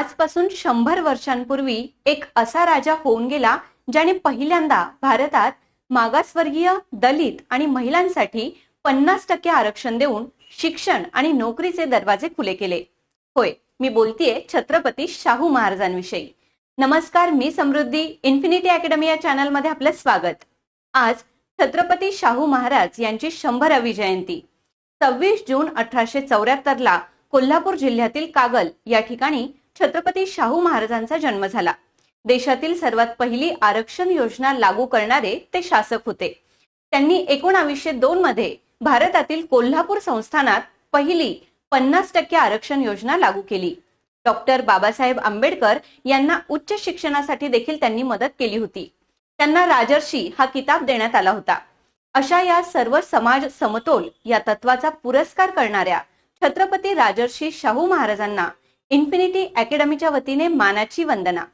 आजपासून शंभर वर्षांपूर्वी एक असा राजा होऊन गेला ज्याने पहिल्यांदा भारतात मागासवर्गीय दलित आणि महिलांसाठी पन्नास टक्के आरक्षण देऊन शिक्षण आणि नोकरीचे दरवाजे खुले केले. होय मी बोलतीये छत्रपती शाहू महाराजांविषयी. नमस्कार मी समृद्धी इन्फिनिटी अकॅडमी या चॅनलमध्ये आपलं स्वागत. आज छत्रपती शाहू महाराज यांची शंभरावी जयंती. सव्वीस जून अठराशे चौऱ्याहत्तरला कोल्हापूर जिल्ह्यातील कागल या ठिकाणी छत्रपती शाहू महाराजांचा जन्म झाला. देशातील सर्वात पहिली आरक्षण योजना लागू करणारे ते शासक होते. त्यांनी एकोणावीसशे दोन मध्ये भारतातील कोल्हापूर संस्थानात पहिली पन्नास टक्के आरक्षण योजना लागू केली. डॉक्टर बाबासाहेब आंबेडकर यांना उच्च शिक्षणासाठी देखील त्यांनी मदत केली होती. त्यांना राजर्षी हा किताब देण्यात आला होता. अशा या सर्व समाज समतोल या तत्वाचा पुरस्कार करणाऱ्या छत्रपती राजर्षी शाहू महाराजांना इन्फिनिटी अकॅडमीच्या वतीने मानाची वंदना.